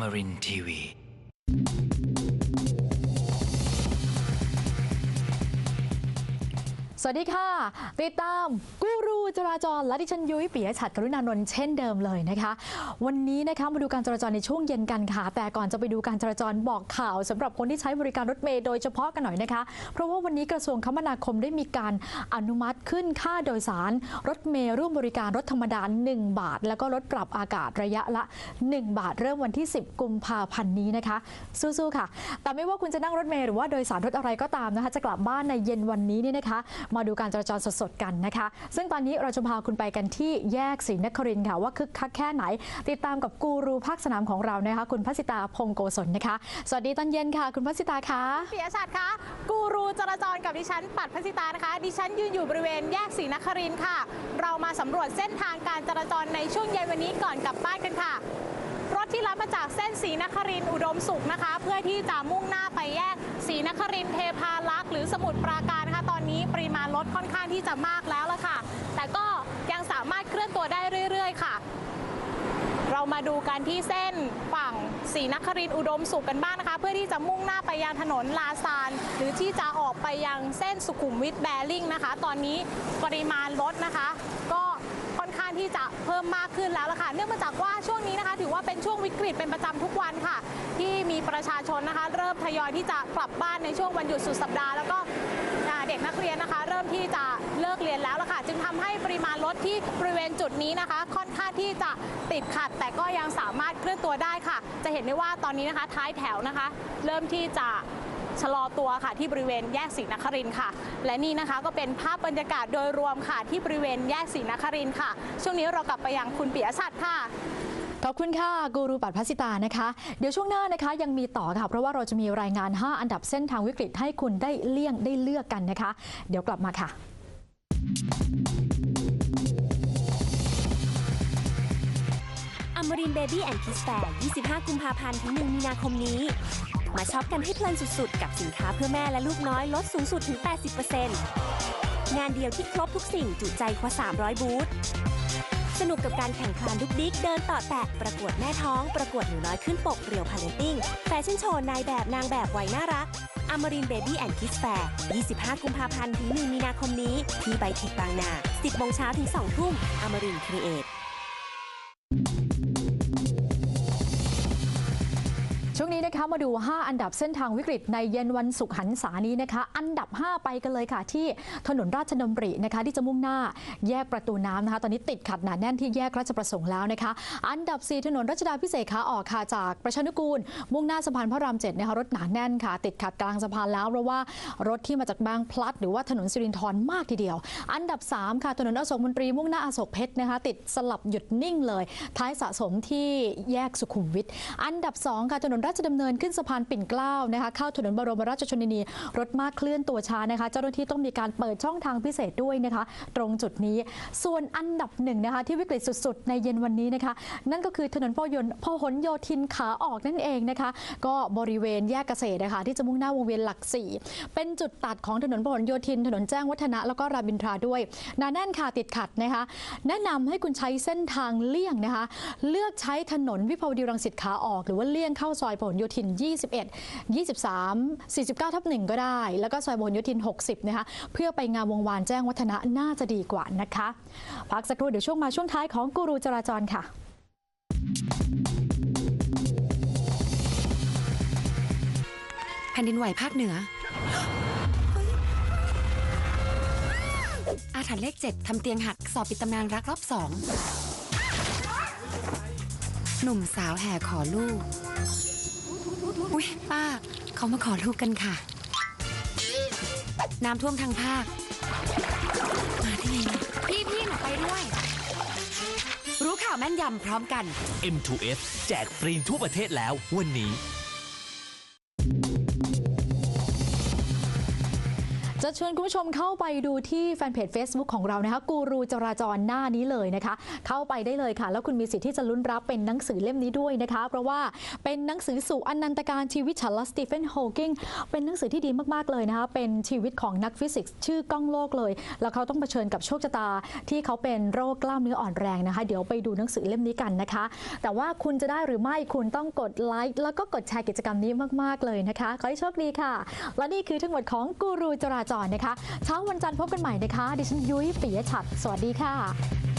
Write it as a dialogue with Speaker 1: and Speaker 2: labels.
Speaker 1: Amarin Tiwi.
Speaker 2: สวัสดีค่ะ ติดตามกู จราจรและดิฉันยุ้ยปิยะฉัตรกรุณานนท์เช่นเดิมเลยนะคะ วันนี้นะคะมาดูการจราจรในช่วงเย็นกันค่ะ แต่ก่อนจะไปดูการจราจรบอกข่าวสำหรับคนที่ใช้บริการรถเมล์โดยเฉพาะกันหน่อยนะคะ เพราะว่าวันนี้กระทรวงคมนาคมได้มีการอนุมัติขึ้นค่าโดยสาร รถเมล์ร่วมบริการรถธรรมดา 1 บาท แล้วก็ลดปรับอากาศระยะละ 1 บาท เริ่มวันที่ 10 กุมภาพันธ์นี้นะคะ สู้ๆค่ะ แต่ไม่ว่าคุณจะนั่งรถเมล์หรือว่าโดยสารรถอะไรก็ตามนะคะจะกลับบ้านในเย็นวันนี้เนี่ยนะคะ มาดูการจราจรสดๆกันนะคะ ซึ่งตอนนี้เราจะพาคุณไปกันที่แยกศรีนครินทร์ค่ะ ว่าคึกคักแค่ไหน ติดตามกับกูรูภาคสนามของเรานะคะ คุณพัสิตาพงโกศลนะคะ สวัสดีตอนเย็นค่ะ คุณพัสิตาคะ
Speaker 3: ปิยชัดคะกูรูจราจรกับดิฉันปัดพัสิตานะคะ ดิฉันยืนอยู่บริเวณแยกศรีนครินทร์ค่ะ เรามาสำรวจเส้นทางการจราจรในช่วงเย็นวันนี้ก่อนกลับบ้านกันค่ะรถที่รับมาจากเส้นศรีนครินทร์อุดมสุขนะคะ เพื่อที่จะมุ่งหน้าไปแยกศรีนครินทร์เทพารักษ์หรือสมุทรปราการนะคะ ตอนนี้ปริมาณรถค่อนข้างที่จะมากแล้วละค่ะ แต่ก็ยังสามารถเคลื่อนตัวได้เรื่อย ๆ ค่ะ เรามาดูกันที่เส้นฝั่งศรีนครินทร์อุดมสุขกันบ้างนะคะ เพื่อที่จะมุ่งหน้าไปยังถนนลาซาน หรือที่จะออกไปยังเส้นสุขุมวิทแบริ่งนะคะ ตอนนี้ปริมาณรถนะคะ ก็ค่อนข้างที่จะเพิ่มมากขึ้นแล้วล่ะค่ะเนื่องมาจากว่าช่วงนี้นะคะถือว่าเป็นช่วงวิกฤตเป็นประจำทุกวันค่ะ ที่มีประชาชนนะคะ เริ่มทยอยที่จะกลับบ้านในช่วงวันหยุดสุดสัปดาห์แล้วก็ ดนี้นะคะ ค่อนข้างที่จะติดขัด แต่ก็ยังสามารถเคลื่อนตัวได้ค่ะ จะเห็นได้ว่าตอนนี้นะคะ ท้ายแถวนะคะ เริ่มที่จะชะลอตัวค่ะที่บริเวณแยกศรีนครินค่ะ และนี่นะคะก็เป็นภาพบรรยากาศโดยรวมค่ะที่บริเวณแยกศรีนครินค่ะ ช่วงนี้เรากลับไปยังคุณปิยชัดค่ะ
Speaker 2: ขอบคุณค่ะกูรูปัดพัสิตานะคะ เดี๋ยวช่วงหน้านะคะยังมีต่อค่ะ เพราะว่าเราจะมีรายงาน 5 อันดับเส้นทางวิกฤตให้คุณได้เลี่ยงได้เลือกกันนะคะ เดี๋ยวกลับมาค่ะ
Speaker 4: มรินเบบี้แอนด์คิสแฟร์25 กุมภาพันธ์ ถึง 1 มีนาคมนี้ มาช็อปกันให้เพลินสุดๆ กับสินค้าเพื่อแม่และลูกน้อยลดสูงสุดถึง 80%งานเดียวที่ครบทุกสิ่งจุใจกว่า 300 บูธ สนุกกับการแข่งคลานดุกดิกเดินต่อแตะ ประกวดแม่ท้อง ประกวดหนูน้อยขึ้นปกเรียวพาเลนติ้ง แฟชั่นโชว์นายแบบนางแบบวัยน่ารักอมรินเบบี้แอนด์คิสแฟร์25 กุมภาพันธ์ ถึง 1 มีนาคมนี้ ที่ไบเทคบางนา 10โมงเช้าถึง 2 ทุ่มอมรินครีเอท
Speaker 2: คะมาดู 5 อันดับเส้นทางวิกฤตในเย็นวันศุกร์หันษานี้นะคะ อันดับ 5 ไปกันเลยค่ะ ที่ถนนราชดำรินะคะ ที่จะมุ่งหน้าแยกประตูน้ำนะคะ ตอนนี้ติดขัดหนาแน่นที่แยกราชประสงค์แล้วนะคะ อันดับ 4 ถนนรัชดาพิเศษขาออกค่ะจากประชานุกูล มุ่งหน้าสะพานพระรามเจ็ดนะคะรถหนาแน่นค่ะ ติดขัดกลางสะพานแล้วเพราะว่ารถที่มาจากบางพลัด หรือว่าถนนสิรินทรมากทีเดียว อันดับ 3 ค่ะถนนอโศกมนตรีมุ่งหน้าอโศกเพชรนะคะ ติดสลับหยุดนิ่งเลย ท้ายสะสมที่แยกสุขุมวิทอันดับ 2 ค่ะถนนราชดำเนินขึ้นสะพานปิ่นเกล้านะคะเข้าถนนบรมราชชนนีรถมากเคลื่อนตัวช้านะคะ เจ้าหน้าที่ต้องมีการเปิดช่องทางพิเศษด้วยนะคะ ตรงจุดนี้ส่วนอันดับหนึ่งนะคะที่วิกฤตสุดๆ ในเย็นวันนี้นะคะ นั่นก็คือถนนพหลพหลโยธินขาออกนั่นเองนะคะ ก็บริเวณแยกเกษตรนะคะที่จะมุ่งหน้าวงเวียนหลักสี่เป็นจุดตัดของถนนพหลโยธิน ถนนแจ้งวัฒนะแล้วก็รามินทราด้วยหนาแน่นค่ะติดขัดนะคะ แนะนำให้คุณใช้เส้นทางเลี่ยงนะคะ เลือกใช้ถนนวิภาวดีรังสิตขาออก หรือว่าเลี่ยงเข้าซอยพหลโยธิน21 23 49 ทับ1ก็ได้ แล้วก็ซอยพหลโยธิน 60 นะคะ เพื่อไปงามวงวานแจ้งวัฒนะน่าจะดีกว่านะคะ พักสักครู่เดี๋ยวช่วงมาช่วงท้ายของกูรูจราจรค่ะ
Speaker 5: แผ่นดินไหวภาคเหนือ อาถรรพ์เลขเจ็ดทำเตียงหักสอบปิดตำนานรักรอบสอง หนุ่มสาวแห่ขอลูก อุ้ยป้า เขามาขอลูกกันค่ะ น้ำท่วมทางภาค มาที่ไหนเนี่ยพี่พี่หนูไปด้วย รู้ข่าวแม่นยำพร้อมกัน
Speaker 1: M2F แจกฟรีทั่วประเทศแล้ววันนี้
Speaker 2: จะจะชวนคุณผู้ชมเข้าไปดูที่แฟนเพจ Facebook ของเรานะคะกูรูจราจรหน้านี้เลยนะคะ เข้าไปได้เลยค่ะ แล้วคุณมีสิทธิ์ที่จะลุ้นรับเป็นหนังสือเล่มนี้ด้วยนะคะ เพราะว่าเป็นหนังสือสู่อนันตการชีวิตฉันและสตีเฟนโฮกิงเป็นหนังสือที่ดีมากๆเลยนะคะเป็นชีวิตของนักฟิสิกส์ชื่อก้องโลกเลย แล้วเขาต้องเผชิญกับโชคชะตา ที่เขาเป็นโรคกล้ามเนื้ออ่อนแรงนะคะ เดี๋ยวไปดูหนังสือเล่มนี้กันนะคะ แต่ว่าคุณจะได้หรือไม่คุณต้องกดไลค์แล้วก็กดแชร์กิจกรรมนี้มากๆเลยนะคะขอให้โชคดีค่ะ และนี่คือทั้งหมดของกูรูจราจรนะคะ เช้าวันจันทร์พบกันใหม่นะคะ ดิฉันยุ้ยปิยะฉัตรสวัสดีค่ะ